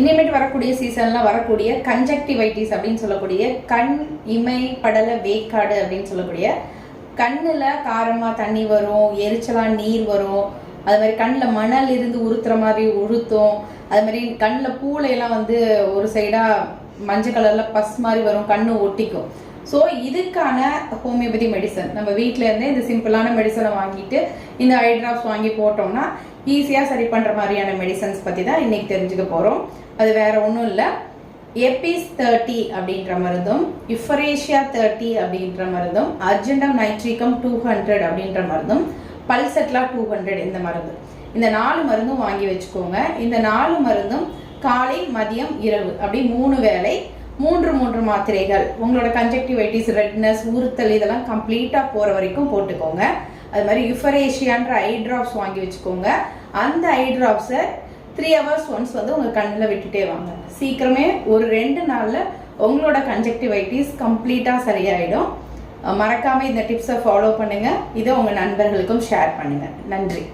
இனிமேட்டு வரக்கூடிய சீசன்ல வரக்கூடிய கன்ஜக்டிவைட்டிஸ் அப்படின்னு சொல்லக்கூடிய கண் இமை படல வேக்காடு அப்படின்னு சொல்லக்கூடிய கண்ணில் காரமாக தண்ணி வரும் எரிச்சலா நீர் வரும். அது மாதிரி கண்ணில் மணல் இருந்து உறுத்துற மாதிரி உறுத்தும் அது மாதிரி கண்ணில் பூளையெல்லாம் வந்து ஒரு சைடாக மஞ்சள் கலரில் பஸ் மாதிரி வரும் கண்ணு ஒட்டிக்கும். ஸோ இதுக்கான ஹோமியோபதி மெடிசன் நம்ம வீட்டில இருந்தே இந்த சிம்பிளான மெடிசனை வாங்கிட்டு இந்த ஐ ட்ராப்ஸ் வாங்கி போட்டோம்னா ஈஸியாக சரி பண்ணுற மாதிரியான மெடிசன்ஸ் பற்றி தான் இன்னைக்கு தெரிஞ்சுக்க போகிறோம் அது வேற ஒன்றும் இல்லை. எப்பிஸ் தேர்ட்டி அப்படின்ற மருந்தும் இஃபரேஷியா தேர்ட்டி அப்படின்ற மருந்தும் அர்ஜென்டம் நைட்ரிகம் டூ ஹண்ட்ரட் அப்படின்ற மருந்தும் பல்செட்லா டூ ஹண்ட்ரட் இந்த மருந்து. இந்த நாலு மருந்தும் வாங்கி வச்சுக்கோங்க. இந்த நாலு மருந்தும் காலை மதியம் இரவு. அப்படி மூணு வேளை மூன்று மூன்று மாத்திரைகள். உங்களோட கன்ஜெக்டிவைட்டிஸ் ரெட்னஸ் உறுத்தல் இதெல்லாம் கம்ப்ளீட்டாக போகிற வரைக்கும் போட்டுக்கோங்க. அது மாதிரி யுஃபரேஷியான்ற ஐ ட்ராப்ஸ் வாங்கி வச்சுக்கோங்க. அந்த ஐ ட்ராப்ஸை த்ரீ ஹவர்ஸ் ஒன்ஸ் வந்து உங்கள் கண்ணில் விட்டுட்டே வாங்க. சீக்கிரமே ஒரு ரெண்டு நாளில் உங்களோட கன்ஜெக்டிவைட்டிஸ் கம்ப்ளீட்டாக சரியாயிடும். மறக்காமல் இந்த டிப்ஸை ஃபாலோ பண்ணுங்கள் இதை உங்கள் நண்பர்களுக்கும் ஷேர் பண்ணுங்கள் நன்றி.